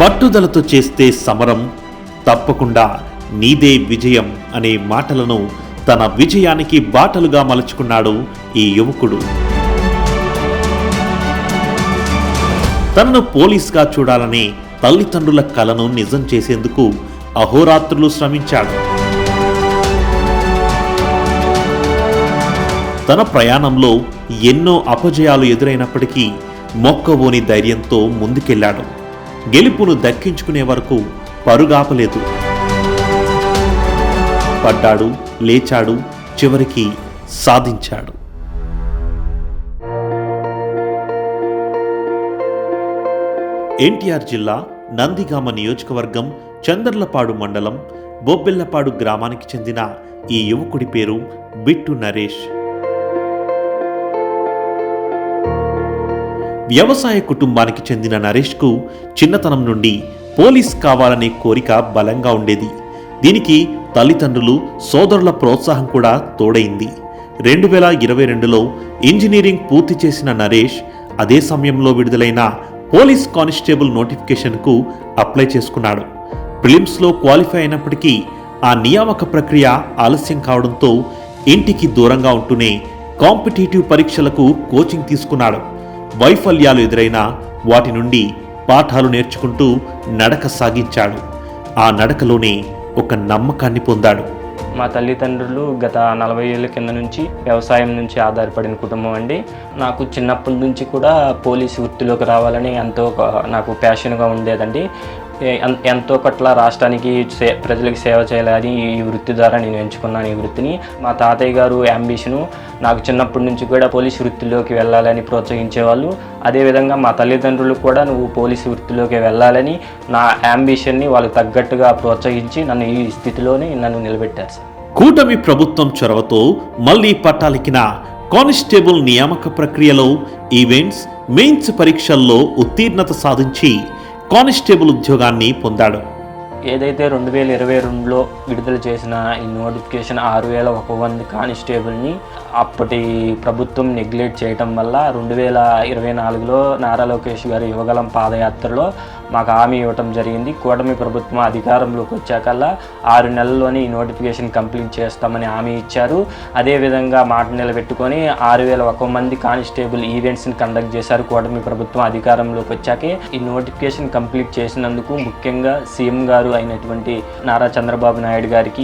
పట్టుదలతో చేస్తే సమరం తప్పకుండా నీదే విజయం అనే మాటలను తన విజయానికి బాటలుగా మలుచుకున్నాడు ఈ యువకుడు. తనను పోలీస్గా చూడాలనే తల్లిదండ్రుల కలను నిజం చేసేందుకు అహోరాత్రులు శ్రమించాడు. తన ప్రయాణంలో ఎన్నో అపజయాలు ఎదురైనప్పటికీ మొక్కవోని ధైర్యంతో ముందుకెళ్ళాడు గెలుపును దక్కించుకునే వరకు పరుగాపలేదు. పడ్డాడు లేచాడు చివరికి సాధించాడు. ఎన్టీఆర్ జిల్లా నందిగామ నియోజకవర్గం చందర్లపాడు మండలం బొబ్బెల్లపాడు గ్రామానికి చెందిన ఈ యువకుడి పేరు బిట్టు నరేష్. వ్యవసాయ కుటుంబానికి చెందిన నరేష్కు చిన్నతనం నుండి పోలీస్ కావాలనే కోరిక బలంగా ఉండేది. దీనికి తల్లిదండ్రులు సోదరుల ప్రోత్సాహం కూడా తోడైంది. రెండు వేల ఇరవై రెండులో ఇంజనీరింగ్ పూర్తి చేసిన నరేష్ అదే సమయంలో విడుదలైన పోలీస్ కానిస్టేబుల్ నోటిఫికేషన్కు అప్లై చేసుకున్నాడు. ప్రిలిమ్స్లో క్వాలిఫై అయినప్పటికీ ఆ నియామక ప్రక్రియ ఆలస్యం కావడంతో ఇంటికి దూరంగా ఉంటూనే కాంపిటేటివ్ పరీక్షలకు కోచింగ్ తీసుకున్నాడు. వైఫల్యాలు ఎదురైనా వాటి నుండి పాఠాలు నేర్చుకుంటూ నడక సాగించాడు. ఆ నడకలోనే ఒక నమ్మకాన్ని పొందాడు. మా తల్లిదండ్రులు గత నలభై ఏళ్ళ కింద నుంచి వ్యవసాయం నుంచి ఆధారపడిన కుటుంబం అండి. నాకు చిన్నప్పటి నుంచి కూడా పోలీసు వృత్తిలోకి రావాలని ఎంతో నాకు ప్యాషన్గా ఉండేదండి. ఎంతో పట్ల రాష్ట్రానికి సే ప్రజలకు సేవ చేయాలని ఈ వృత్తి ద్వారా నేను ఎంచుకున్నాను ఈ వృత్తిని. మా తాతయ్య గారు అంబిషను నాకు చిన్నప్పటి నుంచి కూడా పోలీసు వృత్తిలోకి వెళ్ళాలని ప్రోత్సహించేవాళ్ళు. అదేవిధంగా మా తల్లిదండ్రులు కూడా నువ్వు పోలీసు వృత్తిలోకి వెళ్ళాలని నా అంబిషన్ని వాళ్ళకి తగ్గట్టుగా ప్రోత్సహించి నన్ను ఈ స్థితిలోనే నన్ను నిలబెట్టారు సార్. కూటమి ప్రభుత్వం చొరవతో మళ్ళీ పట్టాలికిన కానిస్టేబుల్ నియామక ప్రక్రియలో ఈవెంట్స్ మెయిన్స్ పరీక్షల్లో ఉత్తీర్ణత సాధించి కానిస్టేబుల్ ఉద్యోగాన్ని పొందాడు. ఏదైతే రెండు వేల ఇరవై రెండులో విడుదల చేసిన ఈ నోటిఫికేషన్ ఆరు వేల ఒక వంద కానిస్టేబుల్ని అప్పటి ప్రభుత్వం నెగ్లెక్ట్ చేయటం వల్ల రెండు వేల ఇరవై నాలుగులో నారా లోకేష్ గారి యువగలం పాదయాత్రలో మాకు హామీ ఇవ్వటం జరిగింది. కూటమి ప్రభుత్వం అధికారంలోకి వచ్చాకల్లా ఆరు నెలల్లోనే ఈ నోటిఫికేషన్ కంప్లీట్ చేస్తామని హామీ ఇచ్చారు. అదేవిధంగా మాట నిలబెట్టుకొని ఆరు వేల ఒక మంది కానిస్టేబుల్ ఈవెంట్స్ని కండక్ట్ చేశారు కూటమి ప్రభుత్వం అధికారంలోకి వచ్చాకే. ఈ నోటిఫికేషన్ కంప్లీట్ చేసినందుకు ముఖ్యంగా సీఎం గారు అయినటువంటి నారా చంద్రబాబు నాయుడు గారికి